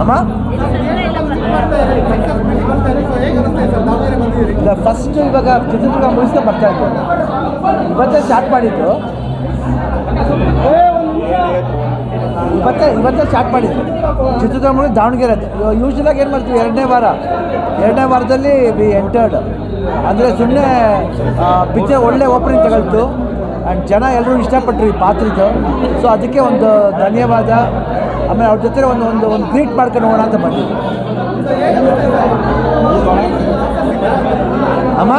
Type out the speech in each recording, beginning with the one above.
ಅಮ್ಮ? ಇಲ್ಲ ಫಸ್ಟ್ ಇವಾಗ ಚಿತ್ರದುರ್ಗ ಮುಗಿಸ್ಕೊಂಡು ಬರ್ತಾ ಇತ್ತು ಇವತ್ತೇ ಸ್ಟಾರ್ಟ್ ಮಾಡಿದ್ರು ಇವತ್ತೇ ಇವತ್ತೇ ಸ್ಟಾರ್ಟ್ ಮಾಡಿದ್ದು. ಚಿತ್ರದುರ್ಗ ಮುಗಿದು ದಾವಣಗೆರೆ ಯೂಶ್ವಲಾಗಿ ಏನು ಮಾಡ್ತೀವಿ? ಎರಡನೇ ವಾರ. ಎರಡನೇ ವಾರದಲ್ಲಿ ಬಿ ಎಂಟರ್ಡ್ ಅಂದರೆ ಸುಮ್ಮನೆ ಪಿಕ್ಚರ್ ಒಳ್ಳೆ ಓಪನಿಂಗ್ ತಗೊಳ್ತು. ಆ್ಯಂಡ್ ಜನ ಎಲ್ಲರೂ ಇಷ್ಟಪಟ್ಟರು ಈ ಪಾತ್ರದ್ದು ಸೊ ಅದಕ್ಕೆ ಒಂದು ಧನ್ಯವಾದ. ಆಮೇಲೆ ಅವ್ರ ಜೊತೆ ಒಂದು ಒಂದು ಒಂದು ಗ್ರೀಟ್ ಮಾಡ್ಕೊಂಡು ಹೋಗೋಣ ಅಂತ ಬಂದಿದ್ದೆ ಅಮ್ಮ?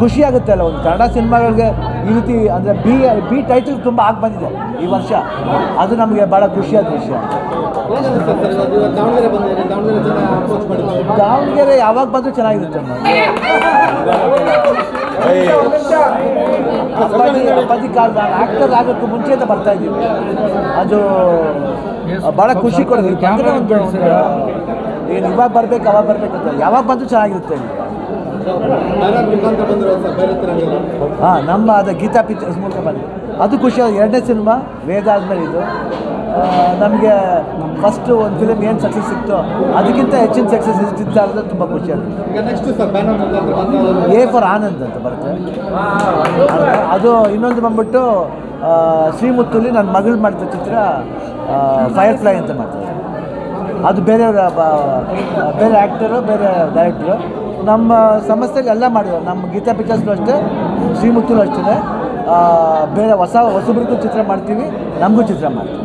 ಖುಷಿ ಆಗುತ್ತೆ ಅಲ್ಲ ಒಂದು ಕನ್ನಡ ಸಿನಿಮಾಗಳಿಗೆ ಈ ರೀತಿ ಅಂದರೆ ಬಿ ಬಿ ಟೈಟಲ್ ತುಂಬ ಆಗಿ ಬಂದಿದೆ ಈ ವರ್ಷ. ಅದು ನಮಗೆ ಭಾಳ ಖುಷಿಯಾದ ವಿಷಯ. ದಾವಣಗೆರೆ ಯಾವಾಗ ಬಂದರೂ ಚೆನ್ನಾಗಿರುತ್ತೆ. ಅಪ್ಪಾಜಿ ಅಪ್ಪಾಜಿ ಆ್ಯಕ್ಟರ್ ಆಗೋಕ್ಕೂ ಮುಂಚೆ ಅಂತ ಬರ್ತಾ ಇದ್ದೀವಿ. ಅದು ಭಾಳ ಖುಷಿ ಕೊಡೋದು ಕ್ಯಾಮ್ರಾ ಒಂದು ಏನು ಇವಾಗ ಬರಬೇಕು ಅವಾಗ ಬರಬೇಕು ಅಂತ. ಯಾವಾಗ ಬಂದರೂ ಚೆನ್ನಾಗಿರುತ್ತೆ ಹಾಂ ನಮ್ಮ ಅದು ಗೀತಾ ಪಿಕ್ಚರ್ಸ್ ಮೂಲಕ ಬಂದು ಅದು ಖುಷಿ ಎರಡನೇ ಸಿನಿಮಾ ವೇದ ಆದಮೇಲೆ ಇದು. ನಮಗೆ ಫಸ್ಟು ಒಂದು ಫಿಲಮ್ ಏನು ಸಕ್ಸಸ್ ಸಿಕ್ತೋ ಅದಕ್ಕಿಂತ ಹೆಚ್ಚಿನ ಸಕ್ಸಸ್ ಸಿಗ್ತಾ ಇರೋದು ತುಂಬ ಖುಷಿ ಆಗುತ್ತೆ. ಎ ಫಾರ್ ಆನಂದ್ ಅಂತ ಬರುತ್ತೆ. ಅದು ಇನ್ನೊಂದು ಬಂದ್ಬಿಟ್ಟು ಶ್ರೀಮುತ್ತುಲಿ ನನ್ನ ಮಗಳು ಮಾಡಿದ ಚಿತ್ರ ಫೈರ್ ಫ್ಲೈ ಅಂತ ಮಾಡ್ತಾರೆ. ಅದು ಬೇರೆಯವರ ಬೇರೆ ಆ್ಯಕ್ಟರು ಬೇರೆ ಡೈರೆಕ್ಟ್ರು ನಮ್ಮ ಸಂಸ್ಥೆಗೆ ಎಲ್ಲ ಮಾಡಿದ್ರು ನಮ್ಮ ಗೀತಾ ಪಿಕ್ಚರ್ಸ್ಗೂ ಅಷ್ಟೇ ಶ್ರೀಮುತ್ತುಲು ಅಷ್ಟೇ ಬೇರೆ ಹೊಸ, ಹೊಸಬ್ರಿಗೂ ಚಿತ್ರ ಮಾಡ್ತೀವಿ, ನಮಗೂ ಚಿತ್ರ ಮಾಡ್ತೀವಿ.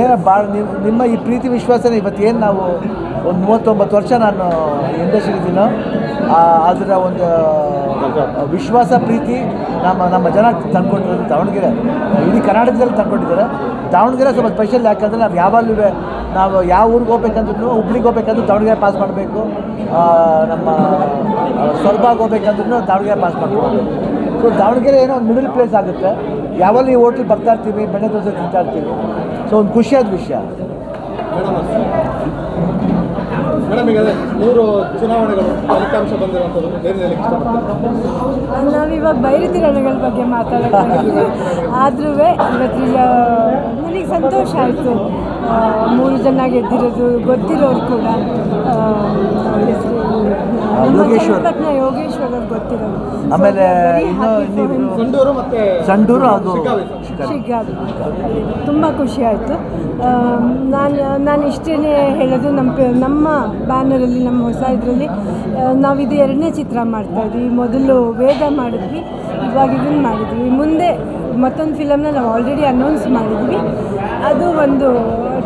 ಏನು ಭಾಳ ನಿಮ್ಮ ನಿಮ್ಮ ಈ ಪ್ರೀತಿ ವಿಶ್ವಾಸನ ಇವತ್ತು ಏನು ನಾವು ಒಂದು ಮೂವತ್ತೊಂಬತ್ತು ವರ್ಷ ನಾನು ಇಂಡಸ್ಟ್ರಿ ಇದ್ದೀನೋ ಅದರ ಒಂದು ವಿಶ್ವಾಸ, ಪ್ರೀತಿ ನಮ್ಮ ನಮ್ಮ ಜನ ತಂದ್ಕೊಂಡಿರೋದು ದಾವಣಗೆರೆ. ಇಡೀ ಕರ್ನಾಟಕದಲ್ಲಿ ತಂದ್ಕೊಂಡಿದ್ದಾರೆ ದಾವಣಗೆರೆ ಸ್ವಲ್ಪ ಸ್ಪೆಷಲ್ ಯಾಕಂದರೆ ನಾವು ಯಾವಾಗಲೂ ನಾವು ಯಾವ ಊರಿಗೆ ಹೋಗ್ಬೇಕಂದ್ರೂ ಹುಬ್ಳಿಗೆ ಹೋಗ್ಬೇಕಂದ್ರೂ ದಾವಣಗೆರೆ ಪಾಸ್ ಮಾಡಬೇಕು. ನಮ್ಮ ಸ್ವರ್ಬಾಗ್ ಹೋಗ್ಬೇಕಂದ್ರೂ ದಾವಣಗೆರೆ ಪಾಸ್ ಮಾಡಬೇಕು ಸೊ ದಾವಣಗೆರೆ ಏನೋ ಒಂದು ಮಿಡಲ್ ಪ್ಲೇಸ್ ಆಗುತ್ತೆ. ಯಾವಾಗ ಈ ಹೋಟ್ಲಿಗೆ ಬರ್ತಾ ಇರ್ತೀವಿ, ಬೆಣ್ಣೆ ದೋಸೆ ತಿಂತಾ ಇರ್ತೀವಿ. ಸೊ ಒಂದು ಖುಷಿಯಾದ ವಿಷಯ. ಮೇಡಮ್, ಈಗ ಮೂರು ಚುನಾವಣೆಗಳು ಫಲಿತಾಂಶ ಬಂದಿರುವಂಥದ್ದು ಇಷ್ಟಪಡ್ತೀವಿ ನಾವಿವಾಗ ಬೈರತಿ ರಣಗಳ ಬಗ್ಗೆ ಮಾತಾಡೋಕ್ಕಾಗಿಲ್ಲ ಆದ್ರೂ ಇವತ್ತು ನನಗೆ ಸಂತೋಷ ಆಯಿತು. ಮೂರು ಜನ ಗೆದ್ದಿರೋದು ಗೊತ್ತಿರೋರು ಕೂಡ ಆ, ಅವ್ರ ಹೆಸ್ರು ನಮ್ಮ ಯೋಗೇಶ್ವರ್. ಯೋಗೇಶ್ವರ್ ಅವ್ರು ಆಮೇಲೆ ಇನ್ನೂ. ಇನ್ನಿಬ್ರು ಸಂಡೂರು ಮತ್ತೆ ಸಂಡೂರು ಅದು ಶಿಗ್ಗಾವಿ. ಶಿಗ್ಗಾವಿ ತುಂಬ ಖುಷಿ ಆಯಿತು ನಾನು ನಾನು ಇಷ್ಟೇ ಹೇಳೋದು ನಮ್ಮ ನಮ್ಮ ಬ್ಯಾನರಲ್ಲಿ ನಮ್ಮ ಹೊಸ ಇದರಲ್ಲಿ ನಾವಿದು ಎರಡನೇ ಚಿತ್ರ ಮಾಡ್ತಾ ಇದ್ವಿ ಮೊದಲು ವೇದ ಮಾಡಿದ್ವಿ ಇವಾಗ ಇದನ್ನು ಮಾಡಿದ್ವಿ. ಮುಂದೆ ಮತ್ತೊಂದು ಫಿಲಮ್ನ ನಾವು ಆಲ್ರೆಡಿ ಅನೌನ್ಸ್ ಮಾಡಿದ್ವಿ. ಅದು ಒಂದು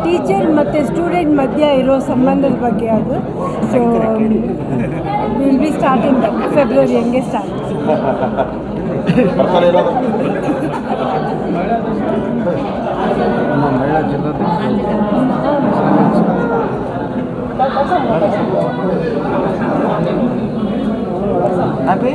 ಟೀಚರ್ ಮತ್ತು ಸ್ಟೂಡೆಂಟ್ ಮಧ್ಯ ಇರೋ ಸಂಬಂಧದ ಬಗ್ಗೆ ಅದು. So will be starting February ಹೆಂಗೆ ಸ್ಟಾರ್ಟ್ ಹ್ಯಾಪಿ